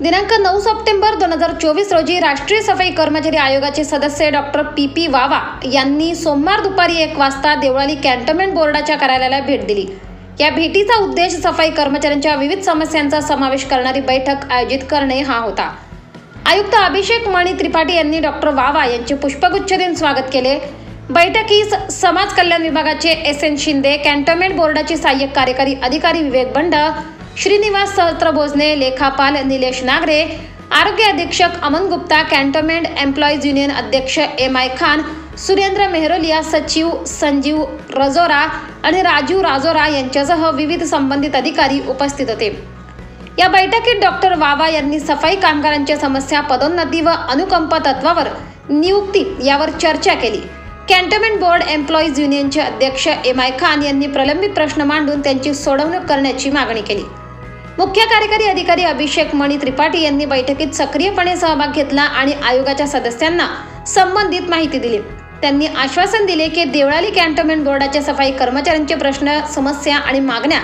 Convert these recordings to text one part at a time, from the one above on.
दिनांक नऊ सप्टेंबर दोन हजार चोवीस रोजी राष्ट्रीय सफाई कर्मचारी आयोगाचे सदस्य डॉक्टर पी पी वावा यांनी सोमवार दुपारी एक वाजता देवळाली कॅन्टोन्मेंट बोर्डाच्या कार्यालयाला भेट दिली. या भेटीचा उद्देश सफाई कर्मचाऱ्यांच्या विविध समस्यांचा समावेश करणारी बैठक आयोजित करणे हा होता. आयुक्त अभिषेक मणी त्रिपाठी यांनी डॉक्टर वावा यांचे पुष्पगुच्छ देऊन स्वागत केले. बैठकीस समाज कल्याण विभागाचे एस एन शिंदे कॅन्टोन्मेंट बोर्डाचे सहाय्यक कार्यकारी अधिकारी विवेक बंड श्रीनिवास सहस्त्रभोजने लेखापाल निलेश नागरे आरोग्य अधीक्षक Aman Gupta cantonment employees union अध्यक्ष एम आय खान सुरेंद्र मेहरोलिया सचिव संजीव रजोरा आणि राजीव राजोरा यांच्यासह विविध संबंधित अधिकारी उपस्थित होते. या बैठकीत डॉक्टर वावा यांनी सफाई कामगारांच्या समस्या पदोन्नती व अनुकंप तत्वावर नियुक्ती यावर चर्चा केली. कॅन्टोन्मेंट बोर्ड एम्प्लॉईज युनियनचे अध्यक्ष एम आय खान यांनी प्रलंबित प्रश्न मांडून त्यांची सोडवणूक करण्याची मागणी केली. मुख्य कार्यकारी अधिकारी अभिषेक मणी त्रिपाठी यांनी बैठकीत सक्रियपणे सहभाग घेतला आणि आयोगाच्या सदस्यांना संबंधित माहिती दिली. त्यांनी आश्वासन दिले की देवळाली कॅन्टोन्मेंट बोर्डाच्या सफाई कर्मचाऱ्यांचे प्रश्न समस्या आणि मागण्या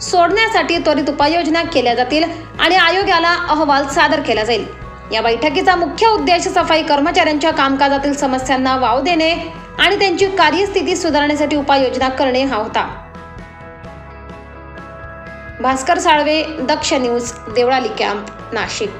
सोडण्यासाठी त्वरित उपाययोजना केल्या जातील आणि आयोगाला अहवाल सादर केला जाईल. या बैठकीचा मुख्य उद्देश सफाई कर्मचाऱ्यांच्या कामकाजातील समस्यांना वाव देणे आणि त्यांची कार्यस्थिती सुधारण्यासाठी उपाययोजना करणे हा होता. Bhaskar Salve Daksh news Deolali camp Nashik.